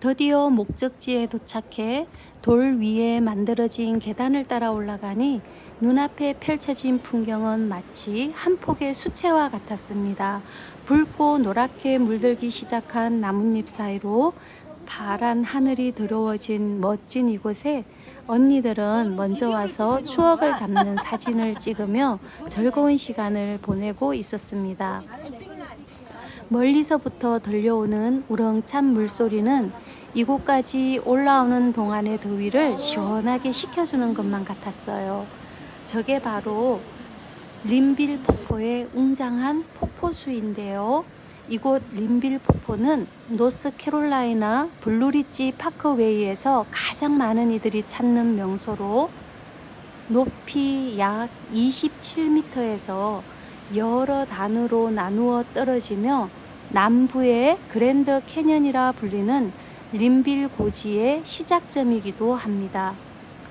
드디어 목적지에 도착해 돌 위에 만들어진 계단을 따라 올라가니 눈앞에 펼쳐진 풍경은 마치 한 폭의 수채화 같았습니다. 붉고 노랗게 물들기 시작한 나뭇잎 사이로 파란 하늘이 더러워진 멋진 이곳에 언니들은 먼저 와서 추억을 담는 사진을 찍으며 즐거운 시간을 보내고 있었습니다. 멀리서부터 들려오는 우렁찬 물소리는 이곳까지 올라오는 동안의 더위를 시원하게 식혀주는 것만 같았어요. 저게 바로 림빌 폭포의 웅장한 폭포수인데요. 이곳 림빌 폭포는 노스캐롤라이나 블루리지 파크웨이에서 가장 많은 이들이 찾는 명소로 높이 약 27m에서 여러 단으로 나누어 떨어지며 남부의 그랜드 캐년이라 불리는 림빌 고지의 시작점이기도 합니다.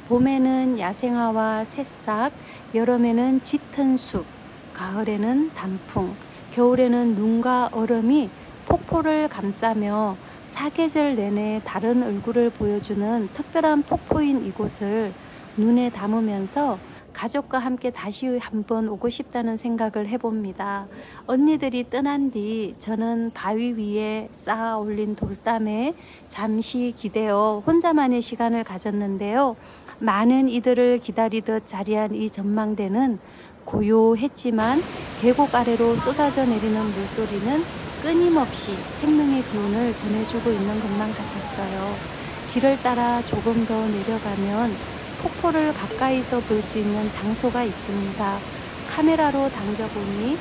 봄에는 야생화와 새싹, 여름에는 짙은 숲, 가을에는 단풍, 겨울에는 눈과 얼음이 폭포를 감싸며 사계절 내내 다른 얼굴을 보여주는 특별한 폭포인 이곳을 눈에 담으면서 가족과 함께 다시 한번 오고 싶다는 생각을 해봅니다. 언니들이 떠난 뒤 저는 바위 위에 쌓아 올린 돌담에 잠시 기대어 혼자만의 시간을 가졌는데요. 많은 이들을 기다리듯 자리한 이 전망대는 고요했지만 계곡 아래로 쏟아져 내리는 물소리는 끊임없이 생명의 기운을 전해주고 있는 것만 같았어요. 길을 따라 조금 더 내려가면 폭포를 가까이서 볼 수 있는 장소가 있습니다. 카메라로 당겨보니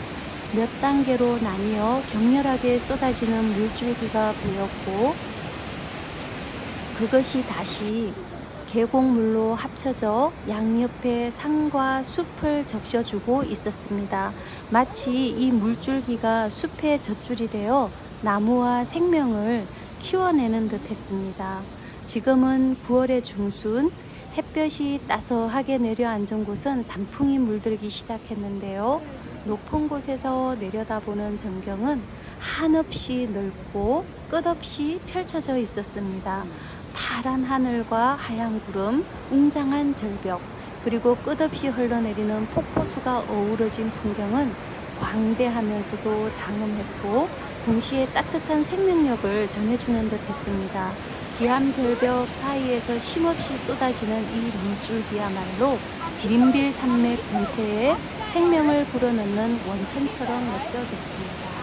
몇 단계로 나뉘어 격렬하게 쏟아지는 물줄기가 보였고 그것이 다시 계곡물로 합쳐져 양옆에 산과 숲을 적셔주고 있었습니다. 마치 이 물줄기가 숲의 젖줄이 되어 나무와 생명을 키워내는 듯 했습니다. 지금은 9월의 중순, 햇볕이 따스하게 내려앉은 곳은 단풍이 물들기 시작했는데요. 높은 곳에서 내려다보는 전경은 한없이 넓고 끝없이 펼쳐져 있었습니다. 파란 하늘과 하얀 구름, 웅장한 절벽, 그리고 끝없이 흘러내리는 폭포수가 어우러진 풍경은 광대하면서도 장엄했고 동시에 따뜻한 생명력을 전해주는 듯 했습니다. 기암 절벽 사이에서 쉼없이 쏟아지는 이 물줄기야말로 림빌 산맥 전체에 생명을 불어넣는 원천처럼 느껴졌습니다.